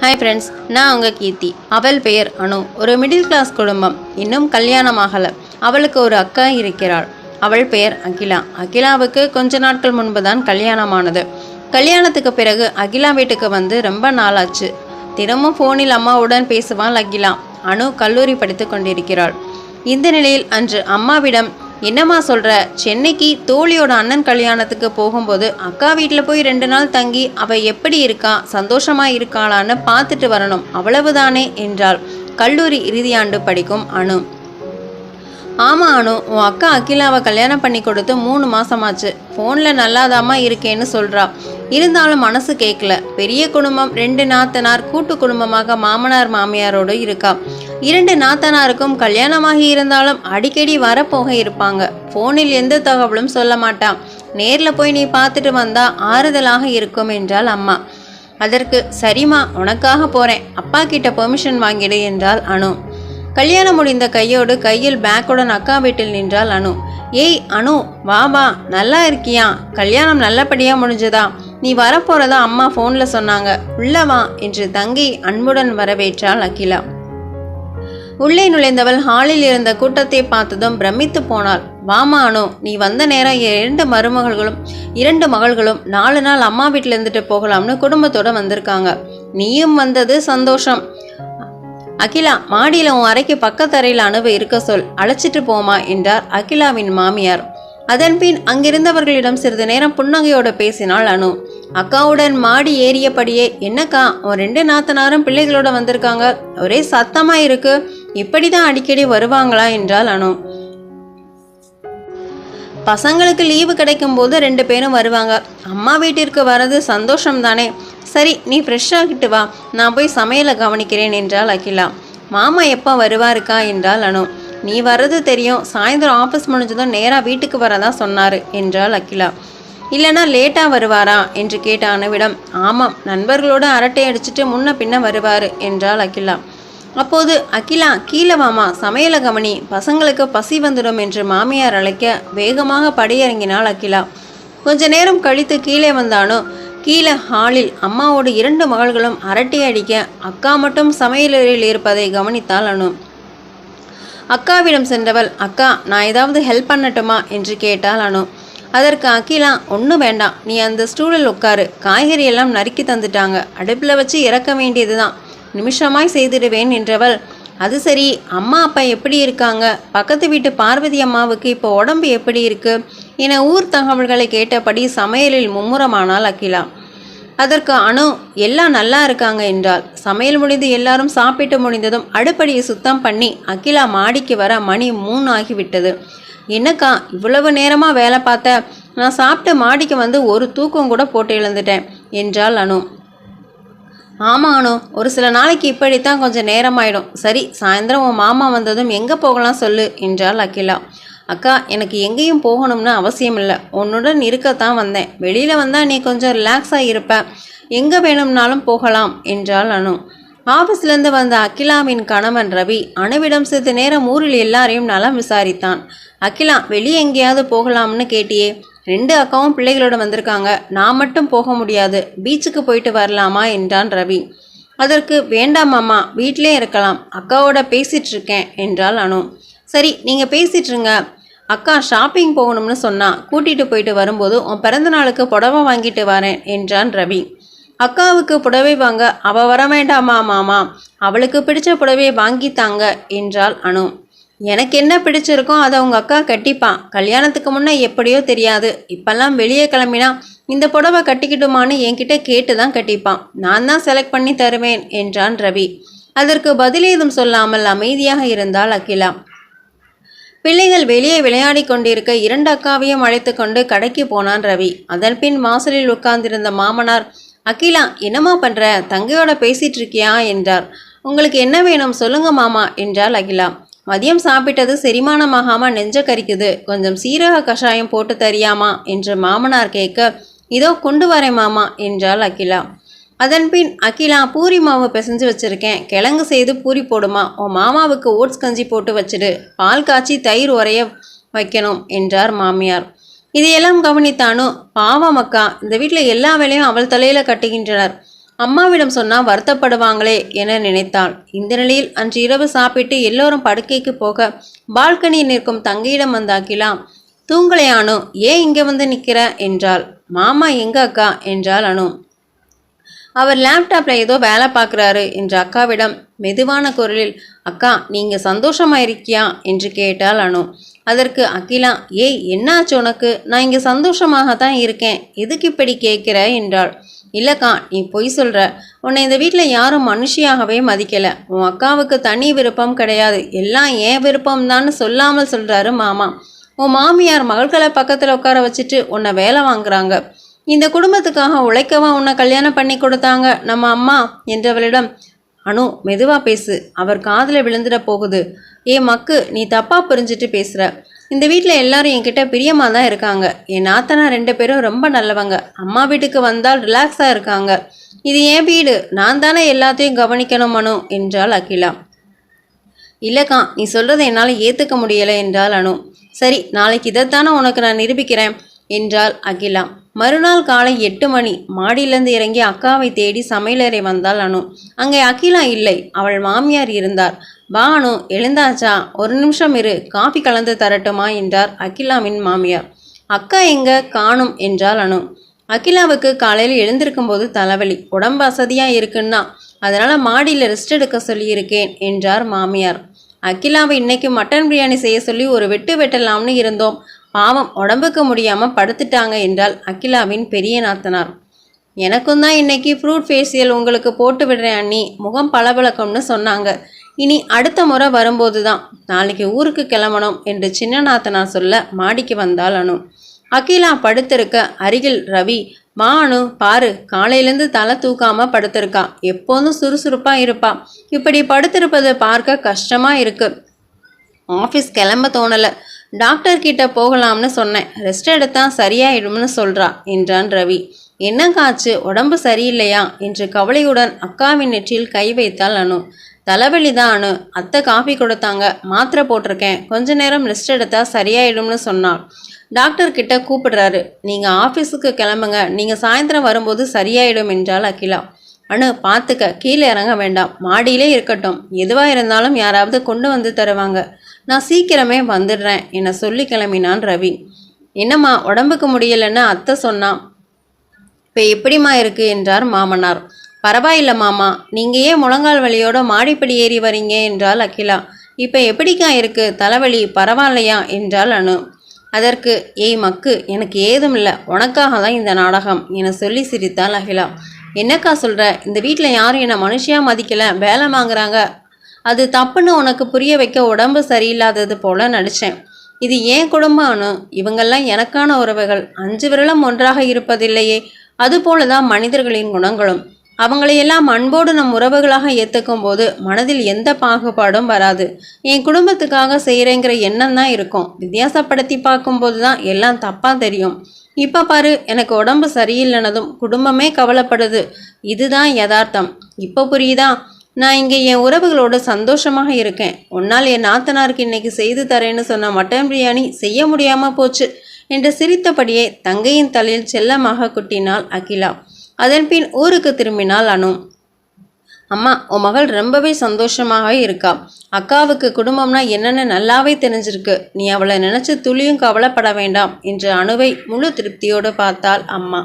Hi friends நான் உங்கள் கீர்த்தி. அவள் பெயர் அனு. ஒரு மிடில் கிளாஸ் குடும்பம். இன்னும் கல்யாணமாகலை. அவளுக்கு ஒரு அக்கா இருக்கிறாள். அவள் பெயர் அகிலா. அகிலாவுக்கு கொஞ்ச நாட்கள் முன்பு தான் கல்யாணமானது. கல்யாணத்துக்கு பிறகு அகிலா வீட்டுக்கு வந்து ரொம்ப நாளாச்சு. தினமும் ஃபோனில் அம்மாவுடன் பேசுவாள் அகிலா. அனு கல்லூரி படித்து கொண்டிருக்கிறாள். இந்த நிலையில் அன்று அம்மாவிடம் என்னம்மா சொல்கிற சென்னைக்கு தோழியோட அண்ணன் கல்யாணத்துக்கு போகும்போது அக்கா வீட்டில் போய் ரெண்டு நாள் தங்கி அவள் எப்படி இருக்கா சந்தோஷமாக இருக்காளான்னு பார்த்துட்டு வரணும். அவ்வளவுதானே என்றாள். கல்லூரி இறுதியாண்டு படிக்கும் அனு. ஆமாம் அனு. உன் அக்கா அகிலாவை கல்யாணம் பண்ணி கொடுத்து மூணு மாசமாச்சு. ஃபோனில் நல்லாதாம்மா இருக்கேன்னு சொல்கிறா இருந்தாலும் மனசு கேட்கல பெரிய குடும்பம் ரெண்டு நாத்தனார் கூட்டு குடும்பமாக மாமனார் மாமியாரோடு இருக்கா. இரண்டு நாத்தனாருக்கும் கல்யாணமாகி இருந்தாலும் அடிக்கடி வரப்போக இருப்பாங்க. ஃபோனில் எந்த தகவலும் சொல்ல மாட்டான் நேரில் போய் நீ பார்த்துட்டு வந்தா ஆறுதலாக இருக்கும் என்றாள் அம்மா. அதற்கு சரிம்மா உனக்காக போகிறேன் அப்பா கிட்ட பெர்மிஷன் வாங்கிடு என்றாள் அனு. கல்யாணம் முடிந்த கையோடு கையில் பேக்குடன் அக்கா வீட்டில் நின்றாள் அனு. ஏய் அனு வா வா. நல்லா இருக்கியா? கல்யாணம் நல்லபடியா முடிஞ்சதா? நீ வரப்போறதா அம்மா ஃபோனில் சொன்னாங்க. உள்ள வா என்று தங்கி அன்புடன் வரவேற்றாள் அகிலா. உள்ளே நுழைந்தவள் ஹாலில் இருந்த கூட்டத்தை பார்த்ததும் பிரமித்து போனாள். வாமா அனு. நீ வந்த நேரம் இரண்டு மருமகள்களும் இரண்டு மகள்களும் நாலு நாள் அம்மா வீட்டில் இருந்துட்டு போகலாம்னு குடும்பத்தோட வந்திருக்காங்க. நீயும் வந்தது சந்தோஷம். அகிலா மாடியில் உன் அறைக்கு பக்கத்தரையில் அணுவை இருக்க சொல். அழைச்சிட்டு போமா என்றார் அகிலாவின் மாமியார். அதன்பின் அங்கிருந்தவர்களிடம் சிறிது நேரம் புன்னகையோடு பேசினாள் அனு. அக்காவுடன் மாடி ஏறியபடியே என்னக்கா உன் ரெண்டு நாத்தனாரும் பிள்ளைகளோட வந்திருக்காங்க. ஒரே சத்தமா இருக்கு. இப்படிதான் அடிக்கடி வருவாங்களா? என்றாள் அனு. பசங்களுக்கு லீவு கிடைக்கும் போது ரெண்டு பேரும் வருவாங்க. அம்மா வீட்டிற்கு வர்றது சந்தோஷம் தானே சரி நீ ஃப்ரெஷ்ஷாகிட்டு வா. நான் போய் சமையலை கவனிக்கிறேன் என்றாள் அகிலா. மாமா எப்போ வருவாருக்கா என்றால் அனு. நீ வர்றது தெரியும். சாயந்தரம் ஆஃபீஸ் முடிஞ்சதும் நேராக வீட்டுக்கு வரதா சொன்னார் என்றாள் அகிலா. இல்லைனா லேட்டாக வருவாரா என்று கேட்ட அனுவிடம் ஆமாம் நண்பர்களோடு அரட்டை அடிச்சிட்டு முன்ன பின்ன வருவார் என்றாள் அகிலா. அப்போது அகிலா கீழே வாமா. சமையல கவனி. பசங்களுக்கு பசி வந்துடும் என்று மாமியார் அழைக்க வேகமாக படியிறங்கினாள் அகிலா. கொஞ்ச நேரம் கழித்து கீழே வந்தானோ. கீழே ஹாலில் அம்மாவோடு இரண்டு மகள்களும் அரட்டை அடிக்க அக்கா மட்டும் சமையலறையில் இருப்பதை கவனித்தாள் அனு. அக்காவிடம் சென்றவள் அக்கா நான் ஏதாவது ஹெல்ப் பண்ணட்டுமா? என்று கேட்டாள் அனு. அதற்கு அகிலா ஒன்றும் வேண்டாம். நீ அந்த ஸ்டூலில் உட்காரு. காய்கறி எல்லாம் நறுக்கி தந்துட்டாங்க. அடுப்பில் வச்சு இறக்க வேண்டியது தான் நிமிஷமாய் செய்திடுவேன் என்றவள் அது சரி. அம்மா அப்பா எப்படி இருக்காங்க? பக்கத்து வீட்டு பார்வதி அம்மாவுக்கு இப்போ உடம்பு எப்படி இருக்கு? என ஊர் தகவல்களை கேட்டபடி சமையலில் மும்முரமானால் அகிலா. அதற்கு அனு எல்லாம் நல்லா இருக்காங்க என்றால் சமையல் முடிந்து எல்லாரும் சாப்பிட்டு முடிந்ததும் அடுப்படியை சுத்தம் பண்ணி அகிலா மாடிக்கு வர மணி மூணு ஆகிவிட்டது. என்னக்கா இவ்வளவு நேரமாக வேலை பார்த்த? நான் சாப்பிட்டு மாடிக்கு வந்து ஒரு தூக்கம் கூட போட்டு எழுந்துட்டேன் என்றாள் அனு ஆமாம் அனு ஒரு சில நாளைக்கு இப்படித்தான் கொஞ்சம் நேரமாயிடும். சரி சாயந்தரம் உன் மாமா வந்ததும் எங்கே போகலாம் சொல்லு என்றாள் அகிலா. அக்கா எனக்கு எங்கேயும் போகணும்னு அவசியம் இல்லை உன்னுடன் இருக்கத்தான் வந்தேன். வெளியில் வந்தால் நீ கொஞ்சம் ரிலாக்ஸாக இருப்ப. எங்கே வேணும்னாலும் போகலாம் என்றாள் அனு. ஆஃபீஸ்லேருந்து வந்த அகிலாவின் கணவன் ரவி அணுவிடம் சிறிது நேரம் ஊரில் எல்லாரையும் நலம் விசாரித்தான். அகிலா வெளியே எங்கேயாவது போகலாம்னு கேட்டியே. ரெண்டு அக்காவும் பிள்ளைகளோட வந்திருக்காங்க. நான் மட்டும் போக முடியாது. பீச்சுக்கு போயிட்டு வரலாமா என்றான் ரவி. அதற்கு வேண்டாம் அம்மா வீட்டிலே இருக்கலாம். அக்காவோட பேசிகிட்ருக்கேன் என்றாள் அனு. சரி நீங்கள் பேசிட்டுருங்க அக்கா ஷாப்பிங் போகணும்னு சொன்னா கூட்டிட்டு போயிட்டு வரும்போது உன் பிறந்த நாளுக்கு புடவை வாங்கிட்டு வரேன் என்றான் ரவி. அக்காவுக்கு புடவை வாங்க அவ வர வேண்டாமா மாமா? அவளுக்கு பிடிச்ச புடவையை வாங்கித்தாங்க என்றாள் அனு. எனக்கு என்ன பிடிச்சிருக்கோ அதை உங்கள் அக்கா கட்டிப்பான் கல்யாணத்துக்கு முன்னே எப்படியோ தெரியாது. இப்பெல்லாம் வெளியே கிளம்பினா இந்த புடவை கட்டிக்கிட்டுமான்னு என்கிட்ட கேட்டு தான் கட்டிப்பான். நான் தான் செலக்ட் பண்ணி தருவேன் என்றான் ரவி. அதற்கு பதிலேதும் சொல்லாமல் அமைதியாக இருந்தாள் அகிலா. பிள்ளைகள் வெளியே விளையாடி கொண்டிருக்க இரண்டு அக்காவையும் அழைத்து கொண்டு கடைக்கு போனான் ரவி. அதன்பின் வாசலில் உட்கார்ந்திருந்த மாமனார் அகிலா என்னம்மா பண்ணுற தங்கையோட பேசிகிட்டு இருக்கியா? என்றார். உங்களுக்கு என்ன வேணும் சொல்லுங்க மாமா என்றாள் அகிலா. மதியம் சாப்பிட்டது செரிமானமாகாமல் நெஞ்ச கரிக்குது. கொஞ்சம் சீரக கஷாயம் போட்டு தரியாமா? என்று மாமனார் கேட்க இதோ கொண்டு வரேன் மாமா என்றாள் அகிலா. அதன்பின் அகிலா பூரி மாவு பிசைஞ்சு வச்சுருக்கேன். கிழங்கு செய்து பூரி போடுமா? உன் மாமாவுக்கு ஓட்ஸ் கஞ்சி போட்டு வச்சிடு. பால் காய்ச்சி தயிர் உரைய வைக்கணும் என்றார் மாமியார். இதையெல்லாம் கவனித்தானோ? பாவம் அக்கா. இந்த வீட்டில் எல்லா வேலையும் அவள் தலையில் கட்டுகின்றனர். அம்மாவிடம் சொன்னால் வருத்தப்படுவாங்களே என நினைத்தாள். இந்த நிலையில் அன்று இரவு சாப்பிட்டு எல்லோரும் படுக்கைக்கு போக பால்கனியில் நிற்கும் தங்கையிடம் வந்த அகிலா தூங்கலையானோ? ஏன் இங்கே வந்து நிற்கிற என்றாள். மாமா எங்க அக்கா? என்றாள் அனு. அவர் லேப்டாப்பில் ஏதோ வேலை பார்க்குறாரு என்ற அக்காவிடம் மெதுவான குரலில் அக்கா நீங்கள் சந்தோஷமா இருக்கியா? என்று கேட்டால் அனு. அதற்கு அகிலா ஏய் என்னாச்சு உனக்கு? நான் இங்கே சந்தோஷமாக தான் இருக்கேன். எதுக்கு இப்படி கேட்குற என்றாள். இல்லைக்கா நீ பொய் சொல்கிற உன்னை இந்த வீட்டில் யாரும் மனுஷியாகவே மதிக்கலை. உன் அக்காவுக்கு தனி விருப்பம் கிடையாது. எல்லாம் ஏன் விருப்பம்தான்னு சொல்லாமல் சொல்கிறாரு மாமா. உன் மாமியார் மகள்களை பக்கத்தில் உட்கார வச்சுட்டு உன்னை வேலை வாங்குறாங்க. இந்த குடும்பத்துக்காக உழைக்கவா உன்னை கல்யாணம் பண்ணி கொடுத்தாங்க? நம்ம அம்மா என்றவளிடம் அனு மெதுவாக பேசு. அவர் காதில் விழுந்துட போகுது. ஏ மக்கு நீ தப்பாக புரிஞ்சுட்டு பேசுகிற இந்த வீட்டில் எல்லாரும் என்கிட்ட பிரியமாக தான் இருக்காங்க. என் நாத்தனா ரெண்டு பேரும் ரொம்ப நல்லவங்க. அம்மா வீட்டுக்கு வந்தால் ரிலாக்ஸாக இருக்காங்க. இது என் வீடு. நான் தானே எல்லாத்தையும் கவனிக்கணும் அனு என்றாள் அகிலா. இல்லைக்கா நீ சொல்கிறத என்னால் ஏற்றுக்க முடியலை என்றால் அனு. சரி நாளைக்கு இதைத்தானே உனக்கு நான் நிரூபிக்கிறேன். என்றாள் அகிலா. மறுநாள் காலை எட்டு மணி மாடியிலிருந்து இறங்கி அக்காவை தேடி சமையலறை வந்தாள் அனு. அங்கே அகிலா இல்லை. அவள் மாமியார் இருந்தார். வா அனு எழுந்தாச்சா? ஒரு நிமிஷம் இரு. காஃபி கலந்து தரட்டுமா? என்றார் அகிலாவின் மாமியார். அக்கா எங்க? காணும் என்றாள் அனு. அகிலாவுக்கு காலையில் எழுந்திருக்கும் போது தலைவலி. உடம்பு அசதியாக இருக்குன்னா அதனால் மாடியில் ரெஸ்ட் எடுக்க சொல்லியிருக்கேன் என்றார் மாமியார். அகிலாவை இன்னைக்கு மட்டன் பிரியாணி செய்ய சொல்லி ஒரு வெட்டு வெட்டலாம்னு இருந்தோம். பாவம் உடம்புக்கு முடியாமல் படுத்துட்டாங்க என்றால் அகிலாவின் பெரிய நாத்தனார். எனக்கும் தான் இன்னைக்கு ஃப்ரூட் ஃபேஷியல் உங்களுக்கு போட்டு விடுறேன் அண்ணி. முகம் பளபளக்கும்னு சொன்னாங்க. இனி அடுத்த முறை வரும்போது தான் நாளைக்கு ஊருக்கு கிளம்பணும் என்று சின்ன நாத்தனார் சொல்ல மாடிக்கு வந்தால் அனு. அகிலா படுத்திருக்க அருகில் ரவி மா அனு பாரு காலையிலேருந்து தலை தூக்காம படுத்திருக்கா. எப்போதும் சுறுசுறுப்பா இருப்பா. இப்படி படுத்திருப்பதை பார்க்க கஷ்டமா இருக்கு. ஆஃபீஸ் கிளம்ப தோணலை. டாக்டர் கிட்ட போகலாம்னு சொன்னேன். ரெஸ்ட் எடுத்தா சரியாயிடும்னு சொல்றா என்றான் ரவி. என்னங்காச்சு உடம்பு சரியில்லையா? என்று கவலையுடன் அக்காவின் நெற்றியில் கை வைத்தாள் அனு. தலைவலி தான் அனு. அத்தை காஃபி கொடுத்தாங்க. மாத்திரை போட்டிருக்கேன். கொஞ்ச நேரம் ரெஸ்ட் எடுத்தா சரியாயிடும்னு சொன்னாள். டாக்டர் கிட்ட கூப்பிடுறாரு. நீங்கள் ஆஃபீஸுக்கு கிளம்புங்க. நீங்கள் சாயந்தரம் வரும்போது சரியாயிடும் என்றாள் அகிலா. அனு பார்த்துக்க கீழே இறங்க வேண்டாம். மாடியிலே இருக்கட்டும். எதுவாக இருந்தாலும் யாராவது கொண்டு வந்து தருவாங்க. நான் சீக்கிரமே வந்துடுறேன். என்னை சொல்லி கிளம்பினான் ரவி. என்னம்மா உடம்புக்கு முடியலன்னு அத்தை சொன்னான். இப்போ எப்படிம்மா இருக்கு? என்றார் மாமனார். பரவாயில்ல மாமா நீங்கள் ஏன் முழங்கால் வலியோட மாடிப்படி ஏறி வரீங்க? என்றால் அகிலா. இப்போ எப்படிக்கா இருக்கு? தலைவலி பரவாயில்லையா? என்றால் அனு. அதற்கு ஏய் மக்கு எனக்கு ஏதும் இல்லை. உனக்காக தான் இந்த நாடகம் என சொல்லி சிரித்தாள் அகிலா. என்னக்கா சொல்கிற இந்த வீட்டில் யாரும் என்னை மனுஷியாக மதிக்கலை? வேலை வாங்குறாங்க. அது தப்புன்னு உனக்கு புரிய வைக்க உடம்பு சரியில்லாதது போல நடித்தேன் இது ஏன் குடும்பம்னு? இவங்கெல்லாம் எனக்கான உறவுகள். அஞ்சு விரலம் ஒன்றாக இருப்பதில்லையே. அதுபோல தான் மனிதர்களின் குணங்களும். அவங்களையெல்லாம் அன்போடு நம் உறவுகளாக ஏற்றுக்கும் போது மனதில் எந்த பாகுபாடும் வராது. என் குடும்பத்துக்காக செய்கிறேங்கிற எண்ணம் தான் இருக்கும். வித்தியாசப்படுத்தி பார்க்கும்போது தான் எல்லாம் தப்பாக தெரியும். இப்போ பாரு எனக்கு உடம்பு சரியில்லைனதும் குடும்பமே கவலைப்படுது. இதுதான் யதார்த்தம். இப்போ புரியுதா? நான் இங்கே என் உறவுகளோட சந்தோஷமாக இருக்கேன். உன்னால் என் நாத்தனாருக்கு இன்னைக்கு செய்து தரேன்னு சொன்ன மட்டன் பிரியாணி செய்ய முடியாமல் போச்சு என்று சிரித்தபடியே தங்கையின் தலையில் செல்லமாக குட்டினாள் அகிலா. அதன்பின் ஊருக்கு திரும்பினாள் அனு. அம்மா உன் மகள் ரொம்பவே சந்தோஷமாக இருக்கா. அக்காவுக்கு குடும்பம்னா என்னென்னு நல்லாவே தெரிஞ்சிருக்கு. நீ அவளை நினச்சி துளியும் கவலைப்பட வேண்டாம் என்று அணுவை முழு திருப்தியோடு பார்த்தாள் அம்மா.